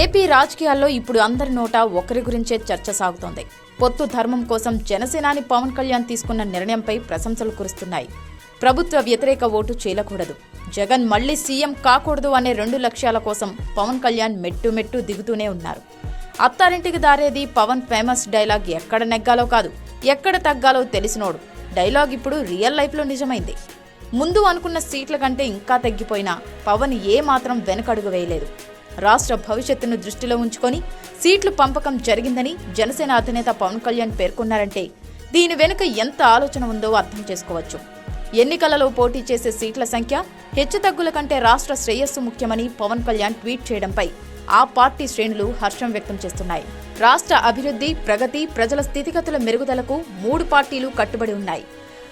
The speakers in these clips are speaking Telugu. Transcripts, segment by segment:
ఏపీ రాజకీయాల్లో ఇప్పుడు అందరి నోట ఒకరి గురించే చర్చ సాగుతోంది. పొత్తు ధర్మం కోసం జనసేనాని పవన్ కళ్యాణ్ తీసుకున్న నిర్ణయంపై ప్రశంసలు కురుస్తున్నాయి. ప్రభుత్వ వ్యతిరేక ఓటు చేయకూడదు జగన్ మళ్ళీ సీఎం కాకూడదు అనే రెండు లక్ష్యాల కోసం పవన్ కళ్యాణ్ మెట్టు మెట్టు దిగుతూనే ఉన్నారు. అత్తారింటికి దారేది పవన్ ఫేమస్ డైలాగ్ ఎక్కడ నెగ్గాలో కాదు ఎక్కడ తగ్గాలో తెలిసినోడు. డైలాగ్ ఇప్పుడు రియల్ లైఫ్లో నిజమైంది. ముందు అనుకున్న సీట్ల కంటే ఇంకా తగ్గిపోయినా పవన్ ఏ మాత్రం వెనకడుగు వేయలేదు. రాష్ట్ర భవిష్యత్తును దృష్టిలో ఉంచుకొని సీట్లు పంపకం జరిగిందని జనసేన అధినేత పవన్ కళ్యాణ్ పేర్కొన్నారంటే దీని వెనుక ఎంత ఆలోచన ఉందో అర్థం చేసుకోవచ్చు. ఎన్నికలలో పోటీ చేసే సీట్ల సంఖ్య హెచ్చుతగ్గుల కంటే రాష్ట్ర శ్రేయస్సు ముఖ్యమని పవన్ కళ్యాణ్ ట్వీట్ చేయడంపై ఆ పార్టీ శ్రేణులు హర్షం వ్యక్తం చేస్తున్నాయి. రాష్ట్ర అభివృద్ధి ప్రగతి ప్రజల స్థితిగతుల మెరుగుదలకు మూడు పార్టీలు కట్టుబడి ఉన్నాయి.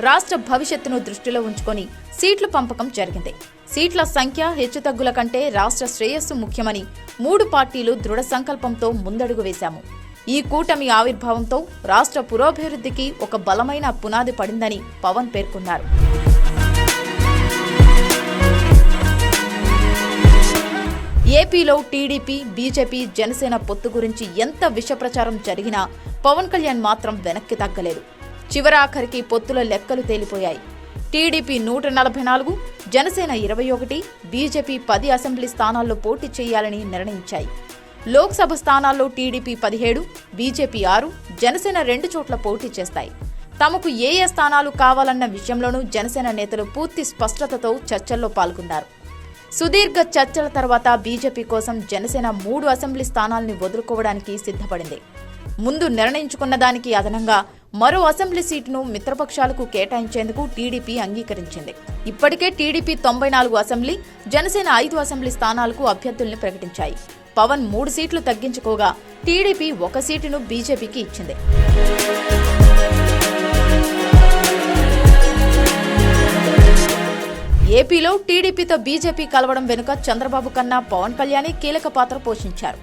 రాష్ట్ర భవిష్యత్తును దృష్టిలో ఉంచుకొని సీట్ల పంపకం జరిగింది. సీట్ల సంఖ్య హెచ్చుతగ్గుల కంటే రాష్ట్ర శ్రేయస్సు ముఖ్యమని మూడు పార్టీలు దృఢ సంకల్పంతో ముందడుగు వేశాము. ఈ కూటమి ఆవిర్భావంతో రాష్ట్ర పురోభివృద్ధికి ఒక బలమైన పునాది పడిందని పవన్ పేర్కొన్నారు. ఏపీలో టీడీపీ బీజేపీ జనసేన పొత్తు గురించి ఎంత విష ప్రచారం జరిగినా పవన్ కళ్యాణ్ మాత్రం వెనక్కి తగ్గలేదు. చివరాఖరికి పొత్తుల లెక్కలు తేలిపోయాయి. టీడీపీ నూట నలభై నాలుగు జనసేన ఇరవై ఒకటి బీజేపీ పది అసెంబ్లీ స్థానాల్లో పోటీ చేయాలని నిర్ణయించాయి. లోక్సభ స్థానాల్లో టీడీపీ పదిహేడు బీజేపీ ఆరు జనసేన రెండు చోట్ల పోటీ చేస్తాయి. తమకు ఏ ఏ స్థానాలు కావాలన్న విషయంలోనూ జనసేన నేతలు పూర్తి స్పష్టతతో చర్చల్లో పాల్గొన్నారు. సుదీర్ఘ చర్చల తర్వాత బీజేపీ కోసం జనసేన మూడు అసెంబ్లీ స్థానాల్ని వదులుకోవడానికి సిద్ధపడింది. ముందు నిర్ణయించుకున్న దానికి అదనంగా మరో అసెంబ్లీ సీటును మిత్రపక్షాలకు కేటాయించేందుకు టీడీపీ అంగీకరించింది. ఇప్పటికే టీడీపీ తొంభై నాలుగు అసెంబ్లీ జనసేన ఐదు అసెంబ్లీ స్థానాలకు అభ్యర్థుల్ని ప్రకటించాయి. పవన్ మూడు సీట్లు తగ్గించుకోగా టీడీపీ ఒక సీటును బీజేపీకి ఇచ్చింది. ఏపీలో టీడీపీతో బీజేపీ కలవడం వెనుక చంద్రబాబు కన్నా పవన్ కళ్యాణే కీలక పాత్ర పోషించారు.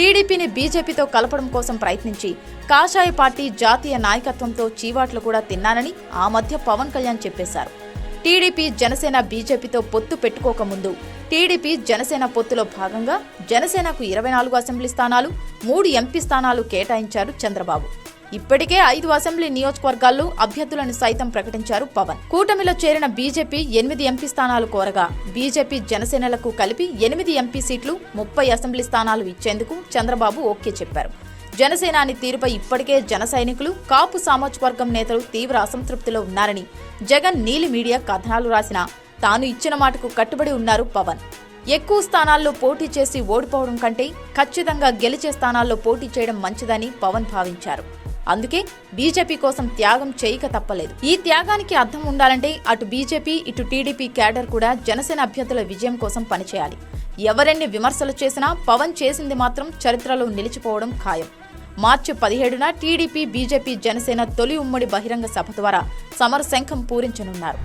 టీడీపీని బీజేపీతో కలపడం కోసం ప్రయత్నించి కాషాయ పార్టీ జాతీయ నాయకత్వంతో చీవాట్లు కూడా తిన్నానని ఆ మధ్య పవన్ కళ్యాణ్ చెప్పేశారు. టీడీపీ జనసేన బీజేపీతో పొత్తు పెట్టుకోకముందు టీడీపీ జనసేన పొత్తులో భాగంగా జనసేనకు ఇరవై నాలుగు అసెంబ్లీ స్థానాలు మూడు ఎంపీ స్థానాలు కేటాయించారు చంద్రబాబు. ఇప్పటికే ఐదు అసెంబ్లీ నియోజకవర్గాల్లో అభ్యర్థులను సైతం ప్రకటించారు పవన్. కూటమిలో చేరిన బీజేపీ ఎనిమిది ఎంపీ స్థానాలు కోరగా బీజేపీ జనసేనలకు కలిపి ఎనిమిది ఎంపీ సీట్లు ముప్పై అసెంబ్లీ స్థానాలు ఇచ్చేందుకు చంద్రబాబు ఓకే చెప్పారు. జనసేనాని తీరుపై ఇప్పటికే జన సైనికులు కాపు సామాజిక వర్గం నేతలు తీవ్ర అసంతృప్తిలో ఉన్నారని జగన్ నీలి మీడియా కథనాలు రాసిన తాను ఇచ్చిన మాటకు కట్టుబడి ఉన్నారు పవన్. ఎక్కువ స్థానాల్లో పోటీ చేసి ఓడిపోవడం కంటే ఖచ్చితంగా గెలిచే స్థానాల్లో పోటీ చేయడం మంచిదని పవన్ భావించారు. అందుకే బీజేపీ కోసం త్యాగం చేయక తప్పలేదు. ఈ త్యాగానికి అర్థం ఉండాలంటే అటు బీజేపీ ఇటు టీడీపీ క్యాడర్ కూడా జనసేన అభ్యర్థుల విజయం కోసం పనిచేయాలి. ఎవరెన్ని విమర్శలు చేసినా పవన్ చేసింది మాత్రం చరిత్రలో నిలిచిపోవడం ఖాయం. మార్చి పదిహేడున టీడీపీ బీజేపీ జనసేన తొలి ఉమ్మడి బహిరంగ సభ ద్వారా సమర శంఖం పూరించనున్నారు.